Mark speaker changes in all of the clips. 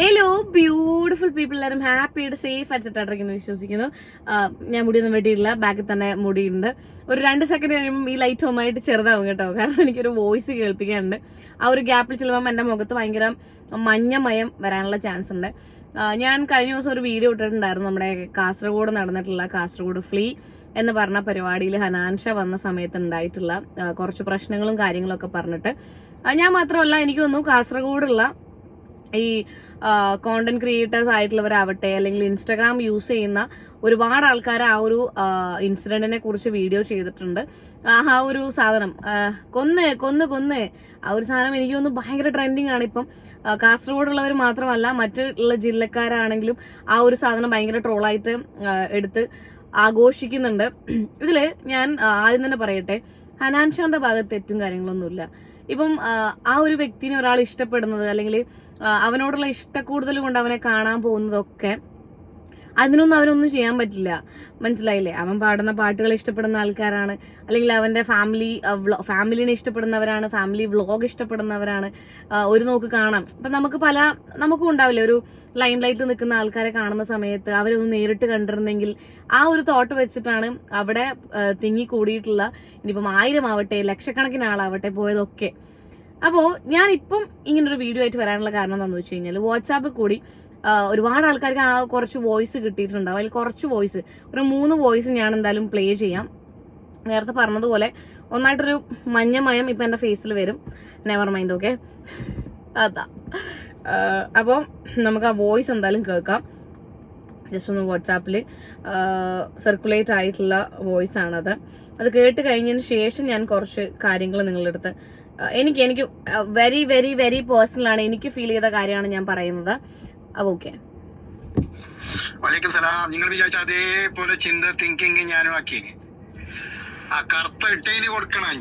Speaker 1: Hello beautiful people എല്ലാവരും happy ആയിട്ട് safe സെറ്റായിട്ടിരിക്കുന്നു വിശ്വസിക്കുന്നു. ഞാൻ മുടിയൊന്നും വെട്ടിയിട്ടില്ല. ബാക്കിൽ തന്നെ മുടിയുണ്ട് ഒരു രണ്ട് സെക്കൻഡ് കഴിയുമ്പോൾ ഈ ലൈറ്റ് ഹോമായിട്ട് ചെറുതാവും കേട്ടോ. കാരണം എനിക്കൊരു വോയിസ് കേൾപ്പിക്കാനുണ്ട്. ആ ഒരു ഗ്യാപ്പിൽ ചിലപ്പോൾ എന്റെ മുഖത്ത് ഭയങ്കര മഞ്ഞമയം വരാനുള്ള ചാൻസ് ഉണ്ട്. ഞാൻ കഴിഞ്ഞ ദിവസം ഒരു വീഡിയോ ഇട്ടിട്ടുണ്ടായിരുന്നു. നമ്മുടെ കാസർഗോഡ് നടന്നിട്ടുള്ള കാസർഗോഡ് ഫ്ലീ എന്ന് പറഞ്ഞ പരിപാടിയിൽ ഹനാൻഷ വന്ന സമയത്ത് ഉണ്ടായിട്ടുള്ള കുറച്ച് പ്രശ്നങ്ങളും കാര്യങ്ങളൊക്കെ പറഞ്ഞിട്ട്. ഞാൻ മാത്രമല്ല എനിക്ക് തോന്നുന്നു കാസർഗോഡുള്ള ഈ കോണ്ടന്റ് ക്രിയേറ്റേഴ്സ് ആയിട്ടുള്ളവരാവട്ടെ അല്ലെങ്കിൽ ഇൻസ്റ്റാഗ്രാം യൂസ് ചെയ്യുന്ന ഒരുപാട് ആൾക്കാർ ആ ഒരു ഇൻസിഡന്റിനെ കുറിച്ച് വീഡിയോ ചെയ്തിട്ടുണ്ട്. ആ ഒരു സാധനം കൊന്ന് കൊന്ന് കൊന്ന്. ആ ഒരു സാധനം എനിക്ക് തോന്നുന്നു ഭയങ്കര ട്രെൻഡിങ് ആണ് ഇപ്പം. കാസർഗോഡുള്ളവർ മാത്രമല്ല മറ്റുള്ള ജില്ലക്കാരാണെങ്കിലും ആ ഒരു സാധനം ഭയങ്കര ട്രോളായിട്ട് എടുത്ത് ആഘോഷിക്കുന്നുണ്ട്. ഇതിൽ ഞാൻ ആദ്യം തന്നെ പറയട്ടെ ഹനാൻഷാന്റെ ഭാഗത്ത് തെറ്റും കാര്യങ്ങളൊന്നുമില്ല. ഇപ്പം ആ, ഒരു വ്യക്തിനെ ഒരാൾ ഇഷ്ടപ്പെടുന്നത് അല്ലെങ്കിൽ അവനോടുള്ള ഇഷ്ടക്കൂടുതൽ കൊണ്ട് അവനെ കാണാൻ പോകുന്നതൊക്കെ അതിനൊന്നും അവനൊന്നും ചെയ്യാൻ പറ്റില്ല. മനസ്സിലായില്ലേ? അവൻ പാടുന്ന പാട്ടുകൾ ഇഷ്ടപ്പെടുന്ന ആൾക്കാരാണ്. അല്ലെങ്കിൽ അവന്റെ ഫാമിലി ഫാമിലിനെ ഇഷ്ടപ്പെടുന്നവരാണ്. ഫാമിലി വ്ളോഗ് ഇഷ്ടപ്പെടുന്നവരാണ്. ഒരു നോക്ക് കാണാം. അപ്പം നമുക്ക് പല നമുക്കും ഉണ്ടാവില്ലേ? ഒരു ലൈം ലൈറ്റ് നിൽക്കുന്ന ആൾക്കാരെ കാണുന്ന സമയത്ത് അവരൊന്ന് നേരിട്ട് കണ്ടിരുന്നെങ്കിൽ ആ ഒരു തോട്ട് വെച്ചിട്ടാണ് അവിടെ തിങ്ങി കൂടിയിട്ടുള്ള ഇനിയിപ്പം ആയിരം ആവട്ടെ ലക്ഷക്കണക്കിന് ആളാവട്ടെ പോയതൊക്കെ. അപ്പോൾ ഞാനിപ്പം ഇങ്ങനൊരു വീഡിയോ ആയിട്ട് വരാനുള്ള കാരണം എന്താണെന്ന് വെച്ച് കഴിഞ്ഞാൽ വാട്സാപ്പിൽ കൂടി ഒരുപാട് ആൾക്കാർക്ക് ആ കുറച്ച് വോയിസ് കിട്ടിയിട്ടുണ്ടാവും. അതിൽ കുറച്ച് വോയിസ് ഒരു മൂന്ന് വോയിസ് ഞാൻ എന്തായാലും പ്ലേ ചെയ്യാം. നേരത്തെ പറഞ്ഞതുപോലെ ഒന്നായിട്ടൊരു മഞ്ഞമയം ഇപ്പം എന്റെ ഫേസിൽ വരും. നെവർ മൈൻഡ് ഓക്കെ അതാ. അപ്പോൾ നമുക്ക് ആ വോയിസ് എന്തായാലും കേൾക്കാം. ജസ്റ്റ് ഒന്ന് വാട്സാപ്പിൽ സർക്കുലേറ്റ് ആയിട്ടുള്ള വോയിസ് ആണത്. അത് കേട്ട് കഴിഞ്ഞതിന് ശേഷം ഞാൻ കുറച്ച് കാര്യങ്ങൾ നിങ്ങളുടെ അടുത്ത് എനിക്ക് എനിക്ക് വെരി വെരി വെരി പേഴ്സണലാണ് എനിക്ക് ഫീൽ ചെയ്ത കാര്യമാണ് ഞാൻ പറയുന്നത്. ഓക്കെ.
Speaker 2: വലൈക്കും സലാം നിങ്ങൾ വിചാരിച്ച അതേപോലെ ചിന്ത തിങ്കിങ് ഞാനും ആക്കി ആ കറുത്ത ഇട്ടേന് കൊടുക്കണം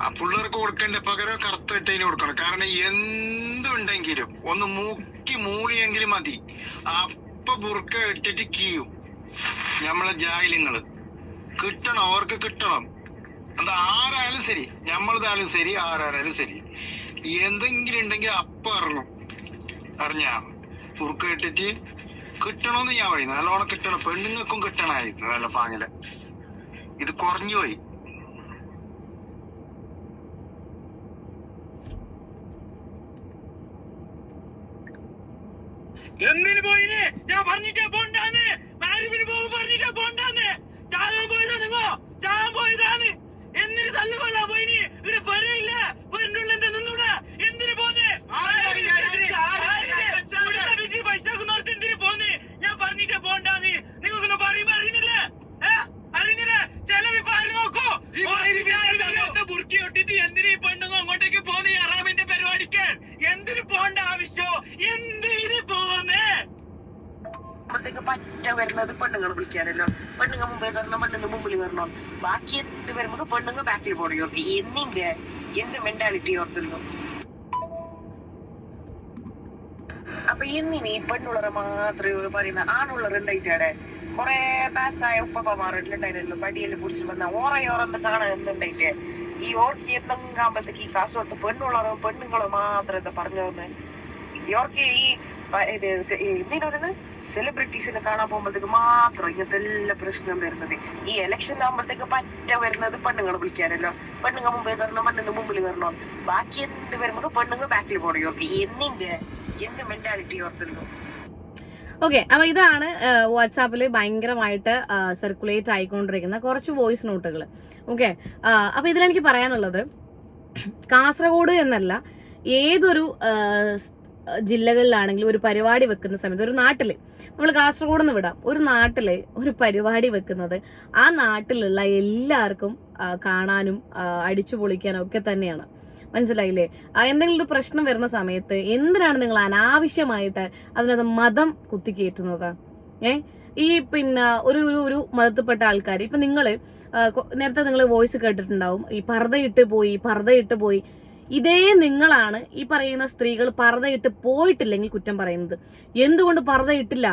Speaker 2: ആ പിള്ളേർക്ക് കൊടുക്കേണ്ട പകരം കറുത്ത ഇട്ടേന് കൊടുക്കണം. കാരണം എന്തുണ്ടെങ്കിലും ഒന്ന് മൂക്കി മൂളിയെങ്കിലും മതി. അപ്പൊ ബുർക്ക ഇട്ടിട്ട് കീയും. നമ്മളെ ജാഹിലിങ്ങൾ. കിട്ടണം അവർക്ക് കിട്ടണം. അത് ആരായാലും ശരി. നമ്മളതായാലും ശരി ആരായാലും ശരി. എന്തെങ്കിലും ഉണ്ടെങ്കിൽ അപ്പൊ ഇറങ്ങും അറിഞ്ഞാ? കുറുക്ക് ഇട്ടിട്ട് കിട്ടണമെന്ന് ഞാൻ പറയുന്നത് നല്ലോണം കിട്ടണം. പെണ്ണുങ്ങൾക്കും കിട്ടണമായിരുന്നു നല്ല പാങ്ങിൽ ഇത് കുറഞ്ഞു പോയി
Speaker 3: എന്തിനു പോയിന് ഞാൻ പറഞ്ഞിട്ടേ പോണ്ടാന്ന് മാരിവിന് പോകും പറഞ്ഞിട്ടേ പോണ്ടാന്ന് ചാകാൻ പോയതാ നിങ്ങോ ചാകാൻ പോയതാന്ന് എന്തിനു തല്ലുകൊള്ളാ പോയിന് ഇവിടെ പെരയില്ല പെരുന്നുള്ളിൽ എന്താ നിന്നൂടെ എന്തിനു പോന്ന് പൈസ എന്തിനു പോന്ന് ഞാൻ പറഞ്ഞിട്ടേ പോണ്ടാന്ന് നിങ്ങൾക്കൊന്നും പറയുമ്പോ അറിയുന്നില്ലേ ഏ? അറിയുന്നില്ലേ ചെലവിപ്പോ ആര് നോക്കൂ ബുർക്കി ഒട്ടിട്ട് എന്തിനു ഈ പെണ്ണുങ്ങോ അങ്ങോട്ടേക്ക് പോന്ന് ഈ അറാമിന്റെ പരിപാടിക്ക് എന്തിനു പോണ്ട ആവശ്യോ എന്തിനു പോന്നേ
Speaker 4: പറ്റ വരുന്നത് പെണ്ണുങ്ങൾ വിളിക്കാനല്ലോ. പെണ്ണുങ്ങൾ മുമ്പേ കയറണം പെണ്ണുങ്ങൾ മുമ്പിൽ കയറണം. ബാക്കി എന്ത് വരുമ്പോൾ പെണ്ണുങ്ങൾ ബാക്കിൽ പോണി ഓർത്തി. എന്നിന്റെ എന്ത് മെന്റാലിറ്റി ഓർത്തുള്ളൂ അപ്പൊ എന്നിനി പെണ്ണുള്ളവരെ മാത്രമേ പറയുന്ന. ആണുള്ളവർ ഉണ്ടായിട്ടാടെ കൊറേ പാസ്സായ ഉപ്പമാരുണ്ടായിരുന്നല്ലോ. പടിയെല്ലാം കുറിച്ച് വന്ന ഓറയോറന്ന് കാണാൻ എന്തുണ്ടായിട്ടേ ഈ ഓർക്ക് എന്തെങ്കിലും ഈ കാശ് പെണ്ണുള്ളവരോ പെണ്ണുങ്ങളോ മാത്രം എന്താ പറഞ്ഞു തന്നെ ഇവർക്ക് ഈ ഇത് എന്തിനാണ് സെലിബ്രിറ്റീസിനെ കാണാൻ പോകുമ്പോഴത്തേക്ക് മാത്രം ഇങ്ങനത്തെ എല്ലാ പ്രശ്നം വരുന്നത്. ഈ ഇലക്ഷൻ ആകുമ്പോഴത്തേക്ക് പറ്റ വരുന്നത് പെണ്ണുങ്ങൾ വിളിക്കാനല്ലോ. പെണ്ണുങ്ങൾ മുമ്പേ കയറണം പെണ്ണുങ്ങൾ മുമ്പിൽ കയറണം? ബാക്കി എന്ത് വരുമ്പോൾ പെണ്ണുങ്ങൾ ബാക്കിൽ ഇവർക്ക് എന്നിന്റെ എന്ത് മെന്റാലിറ്റി ഓർത്തുണ്ടോ
Speaker 1: ഓക്കെ അപ്പൊ ഇതാണ് വാട്സാപ്പിൽ ഭയങ്കരമായിട്ട് സർക്കുലേറ്റ് ആയിക്കൊണ്ടിരിക്കുന്ന കുറച്ച് വോയിസ് നോട്ടുകൾ ഓക്കെ അപ്പൊ ഇതിലെനിക്ക് പറയാനുള്ളത് കാസർഗോഡ് എന്നല്ല ഏതൊരു ജില്ലകളിലാണെങ്കിലും ഒരു പരിപാടി വെക്കുന്ന സമയത്ത് ഒരു നാട്ടിൽ നമ്മൾ കാസർഗോഡ് നിന്ന് വിടാം. ഒരു നാട്ടിൽ ഒരു പരിപാടി വെക്കുന്നത് ആ നാട്ടിലുള്ള എല്ലാവർക്കും കാണാനും അടിച്ചു പൊളിക്കാനും ഒക്കെ തന്നെയാണ്. മനസ്സിലായില്ലേ? എന്തെങ്കിലും ഒരു പ്രശ്നം വരുന്ന സമയത്ത് എന്തിനാണ് നിങ്ങൾ അനാവശ്യമായിട്ട് അതിനകത്ത് മതം കുത്തിക്കയറ്റുന്നത്? ഏ? ഈ പിന്നെ ഒരു ഒരു ഒരു മതത്തിൽപ്പെട്ട ആൾക്കാർ ഇപ്പൊ നിങ്ങൾ നേരത്തെ നിങ്ങൾ വോയിസ് കേട്ടിട്ടുണ്ടാവും. ഈ പർദ്ദയിട്ട് പോയി പർദ്ദയിട്ട് പോയി ഇതേ നിങ്ങളാണ് ഈ പറയുന്ന സ്ത്രീകൾ പറതയിട്ട് പോയിട്ടില്ലെങ്കിൽ കുറ്റം പറയുന്നത്. എന്തുകൊണ്ട് പറതയിട്ടില്ല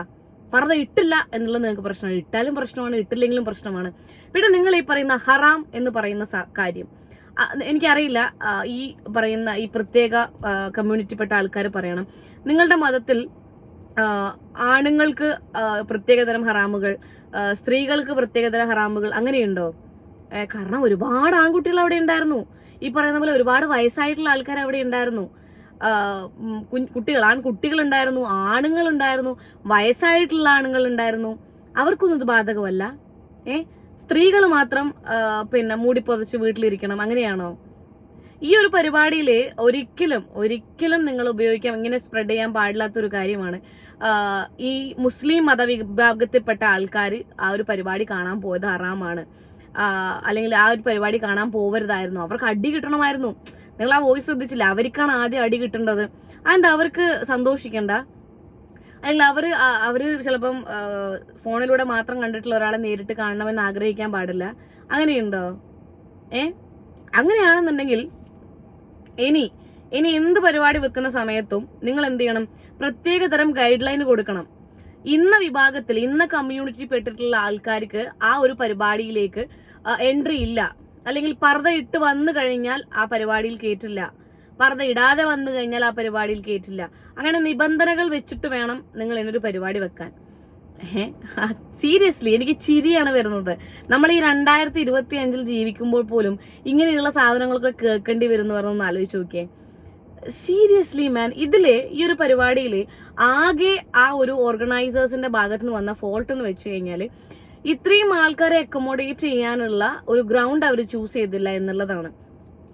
Speaker 1: പർദ്ദ ഇട്ടില്ല എന്നുള്ളത് നിങ്ങൾക്ക് പ്രശ്നമാണ്. ഇട്ടാലും പ്രശ്നമാണ് ഇട്ടില്ലെങ്കിലും പ്രശ്നമാണ്. പിന്നെ നിങ്ങൾ ഈ പറയുന്ന ഹറാം എന്ന് പറയുന്ന കാര്യം. എനിക്കറിയില്ല. ഈ പറയുന്ന ഈ പ്രത്യേക കമ്മ്യൂണിറ്റിപ്പെട്ട ആൾക്കാർ പറയണം. നിങ്ങളുടെ മതത്തിൽ ആണുങ്ങൾക്ക് പ്രത്യേകതരം ഹറാമുകൾ സ്ത്രീകൾക്ക് പ്രത്യേകതരം ഹറാമുകൾ അങ്ങനെയുണ്ടോ? കാരണം ഒരുപാട് ആൺകുട്ടികൾ അവിടെ ഉണ്ടായിരുന്നു. ഈ പറയുന്ന പോലെ ഒരുപാട് വയസ്സായിട്ടുള്ള ആൾക്കാർ അവിടെ ഉണ്ടായിരുന്നു. കുട്ടികൾ ആൺകുട്ടികൾ ഉണ്ടായിരുന്നു ആണുങ്ങൾ ഉണ്ടായിരുന്നു വയസ്സായിട്ടുള്ള ആണുങ്ങൾ ഉണ്ടായിരുന്നു അവർക്കൊന്നും ഇത് ബാധകമല്ല. ഏ? സ്ത്രീകൾ മാത്രം പിന്നെ മൂടിപ്പൊതച്ച് വീട്ടിലിരിക്കണം. അങ്ങനെയാണോ? ഈ ഒരു പരിപാടിയിൽ ഒരിക്കലും ഒരിക്കലും നിങ്ങൾ ഉപയോഗിക്കാൻ ഇങ്ങനെ സ്പ്രെഡ് ചെയ്യാൻ പാടില്ലാത്ത ഒരു കാര്യമാണ് ഈ മുസ്ലിം മതവിഭാഗത്തിൽപ്പെട്ട ആൾക്കാർ ആ ഒരു പരിപാടി കാണാൻ പോയത് ഹറാമാണ്. ആ, അല്ലെങ്കിൽ ആ ഒരു പരിപാടി കാണാൻ പോവരുതായിരുന്നു. അവർക്ക് അടി കിട്ടണമായിരുന്നു. നിങ്ങൾ ആ വോയിസ് ശ്രദ്ധിച്ചില്ല? അവർക്കാണ് ആദ്യം അടി കിട്ടേണ്ടത്. അതെന്താ? അവർക്ക് സന്തോഷിക്കണ്ട. അല്ലെങ്കിൽ അവർ അവർ ചിലപ്പം ഫോണിലൂടെ മാത്രം കണ്ടിട്ടുള്ള ഒരാളെ നേരിട്ട് കാണണമെന്ന് ആഗ്രഹിക്കാൻ പാടില്ല. അങ്ങനെയുണ്ടോ? ഏ? അങ്ങനെയാണെന്നുണ്ടെങ്കിൽ ഇനി ഇനി എന്ത് പരിപാടി വെക്കുന്ന സമയത്തും നിങ്ങൾ എന്ത് ചെയ്യണം? പ്രത്യേക തരം ഗൈഡ് ലൈൻ കൊടുക്കണം. ഇന്ന വിഭാഗത്തിൽ ഇന്ന കമ്മ്യൂണിറ്റി പെട്ടിട്ടുള്ള ആൾക്കാർക്ക് ആ ഒരു പരിപാടിയിലേക്ക് എൻട്രി ഇല്ല. അല്ലെങ്കിൽ പർദ്ദ ഇട്ട് വന്നു കഴിഞ്ഞാൽ ആ പരിപാടിയിൽ കേറ്റില്ല. പർദ്ദ ഇടാതെ വന്നു കഴിഞ്ഞാൽ ആ പരിപാടിയിൽ കേറ്റില്ല. അങ്ങനെ നിബന്ധനകൾ വെച്ചിട്ട് വേണം നിങ്ങൾ എന്നൊരു പരിപാടി വെക്കാൻ. സീരിയസ്ലി എനിക്ക് ചിരിയാണ് വരുന്നത്. നമ്മൾ ഈ രണ്ടായിരത്തി ഇരുപത്തി അഞ്ചിൽ ജീവിക്കുമ്പോൾ പോലും ഇങ്ങനെയുള്ള സാധനങ്ങളൊക്കെ കേൾക്കേണ്ടി വരും എന്ന് പറഞ്ഞൊന്ന് ആലോചിച്ച് നോക്കിയേ. സീരിയസ്ലി മാൻ ഇതിലെ ഈ ഒരു പരിപാടിയിൽ ആകെ ആ ഒരു ഓർഗനൈസേഴ്സിന്റെ ഭാഗത്ത് നിന്ന് വന്ന ഫോൾട്ട് എന്ന് വെച്ച് കഴിഞ്ഞാൽ ഇത്രയും ആൾക്കാരെ അക്കോമോഡേറ്റ് ചെയ്യാനുള്ള ഒരു ഗ്രൗണ്ട് അവർ ചൂസ് ചെയ്തില്ല എന്നുള്ളതാണ്.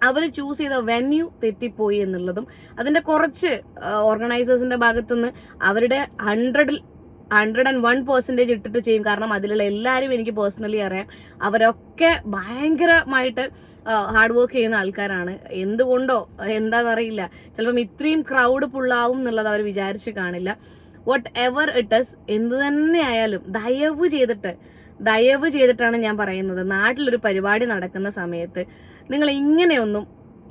Speaker 1: അവർ ചൂസ് ചെയ്ത വെന്യൂ തെറ്റിപ്പോയി എന്നുള്ളതും അതിന്റെ കുറച്ച് ഓർഗനൈസേഴ്സിന്റെ ഭാഗത്തുനിന്ന് അവരുടെ ഹൺഡ്രഡിൽ ഹൺഡ്രഡ് ആൻഡ് വൺ പെർസെന്റേജ് ഇട്ടിട്ട് ചെയ്യും. കാരണം അതിലുള്ള എല്ലാവരും എനിക്ക് പേഴ്സണലി അറിയാം. അവരൊക്കെ ഭയങ്കരമായിട്ട് ഹാർഡ് വർക്ക് ചെയ്യുന്ന ആൾക്കാരാണ്. എന്തുകൊണ്ടോ എന്താണെന്നറിയില്ല ചിലപ്പം ഇത്രയും ക്രൗഡ് പുള്ളാവും എന്നുള്ളത് അവർ വിചാരിച്ചു കാണില്ല. വട്ട് എവർ ഇറ്റ് ഇസ് എന്ത് തന്നെ ആയാലും ദയവ് ചെയ്തിട്ട് ദയവ് ചെയ്തിട്ടാണ് ഞാൻ പറയുന്നത്. നാട്ടിലൊരു പരിപാടി നടക്കുന്ന സമയത്ത് നിങ്ങൾ ഇങ്ങനെയൊന്നും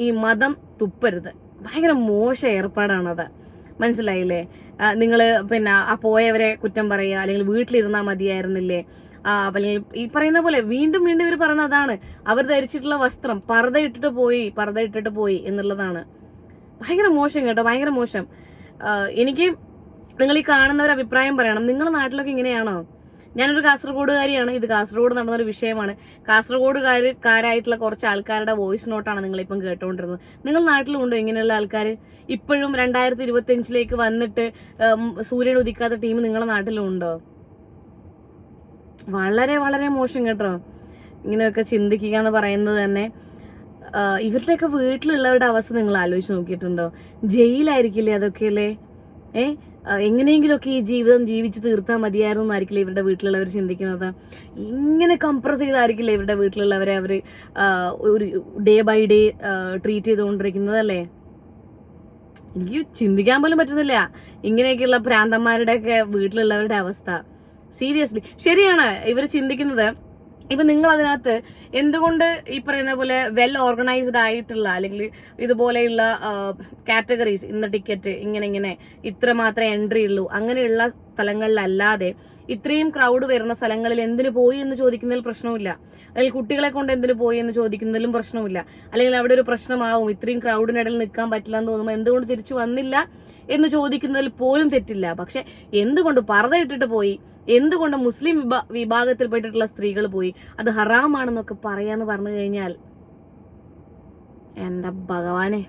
Speaker 1: ഈ മതം തുപ്പരുത്. ഭയങ്കര മോശം ഏർപ്പാടാണത്. മനസ്സിലായില്ലേ? നിങ്ങൾ പിന്നെ ആ പോയവരെ കുറ്റം പറയുക അല്ലെങ്കിൽ വീട്ടിലിരുന്നാൽ മതിയായിരുന്നില്ലേ? അല്ലെങ്കിൽ ഈ പറയുന്ന പോലെ വീണ്ടും വീണ്ടും ഇവർ പറയുന്ന അതാണ്. അവർ ധരിച്ചിട്ടുള്ള വസ്ത്രം പർദ്ദ ഇട്ടിട്ട് പോയി പർദ്ദ ഇട്ടിട്ട് പോയി എന്നുള്ളതാണ്. ഭയങ്കര മോശം കേട്ടോ ഭയങ്കര മോശം. എനിക്ക് നിങ്ങൾ ഈ കാണുന്നവർ അഭിപ്രായം പറയണം. നിങ്ങളുടെ നാട്ടിലൊക്കെ ഇങ്ങനെയാണോ? ഞാനൊരു കാസർഗോഡുകാരിയാണ്. ഇത് കാസർഗോഡ് നടന്നൊരു വിഷയമാണ്. കാസർഗോഡുകാരായിട്ടുള്ള കുറച്ച് ആൾക്കാരുടെ വോയിസ് നോട്ടാണ് നിങ്ങൾ ഇപ്പം കേട്ടുകൊണ്ടിരുന്നത് നിങ്ങൾ നാട്ടിലുണ്ടോ ഇങ്ങനെയുള്ള ആൾക്കാർ ഇപ്പോഴും രണ്ടായിരത്തി ഇരുപത്തി അഞ്ചിലേക്ക് വന്നിട്ട് സൂര്യൻ ഉദിക്കാത്ത ടീം നിങ്ങളുടെ നാട്ടിലുണ്ടോ? വളരെ വളരെ മോശം കേട്ടോ. ഇങ്ങനെയൊക്കെ ചിന്തിക്കുക എന്ന് പറയുന്നത് തന്നെ. ഇവരുടെയൊക്കെ വീട്ടിലുള്ളവരുടെ അവസ്ഥ നിങ്ങൾ ആലോചിച്ച് നോക്കിയിട്ടുണ്ടോ? ജയിലായിരിക്കില്ലേ അതൊക്കെയല്ലേ ഏ? ആ, എങ്ങനെയെങ്കിലുമൊക്കെ ഈ ജീവിതം ജീവിച്ച് തീർത്താൽ മതിയായിരുന്നു എന്നായിരിക്കില്ല ഇവരുടെ വീട്ടിലുള്ളവർ ചിന്തിക്കുന്നത്? ഇങ്ങനെ കംപ്രസ് ചെയ്തായിരിക്കില്ല ഇവരുടെ വീട്ടിലുള്ളവരെ അവർ ഒരു ഡേ ബൈ ഡേ ട്രീറ്റ് ചെയ്തുകൊണ്ടിരിക്കുന്നത് അല്ലേ എനിക്ക് ചിന്തിക്കാൻ പോലും പറ്റുന്നില്ല. ഇങ്ങനെയൊക്കെയുള്ള ഭ്രാന്തന്മാരുടെയൊക്കെ വീട്ടിലുള്ളവരുടെ അവസ്ഥ. സീരിയസ്ലി ശരിയാണ്. ഇവർ ചിന്തിക്കുന്നത് ഇപ്പൊ നിങ്ങൾ അതിനകത്ത് എന്തുകൊണ്ട് ഈ പറയുന്ന പോലെ വെൽ ഓർഗനൈസ്ഡ് ആയിട്ടുള്ള അല്ലെങ്കിൽ ഇതുപോലെയുള്ള കാറ്റഗറീസ് ഇന്ന ടിക്കറ്റ് ഇങ്ങനെ ഇങ്ങനെ ഇത്ര മാത്രമേ എൻട്രി ഉള്ളൂ അങ്ങനെയുള്ള സ്ഥലങ്ങളിലല്ലാതെ ഇത്രയും ക്രൗഡ് വരുന്ന സ്ഥലങ്ങളിൽ എന്തിനു പോയി എന്ന് ചോദിക്കുന്നതിൽ പ്രശ്നമില്ല അല്ലെങ്കിൽ കുട്ടികളെ കൊണ്ട് എന്തിനു പോയി എന്ന് ചോദിക്കുന്നതിലും പ്രശ്നമില്ല അല്ലെങ്കിൽ അവിടെ ഒരു പ്രശ്നമാവും. ഇത്രയും ക്രൗഡിനിടയിൽ നിൽക്കാൻ പറ്റില്ല എന്ന് തോന്നുമ്പോൾ എന്തുകൊണ്ട് തിരിച്ചു വന്നില്ല എന്ന് ചോദിക്കുന്നതിൽ പോലും തെറ്റില്ല. പക്ഷെ എന്തുകൊണ്ട് പറതയിട്ടിട്ട് പോയി? എന്തുകൊണ്ട് മുസ്ലിം വിഭാ വിഭാഗത്തിൽപ്പെട്ടിട്ടുള്ള സ്ത്രീകൾ പോയി? അത് ഹറാമാണെന്നൊക്കെ പറയാന്ന് പറഞ്ഞു കഴിഞ്ഞാൽ എന്റെ ഭഗവാനെ.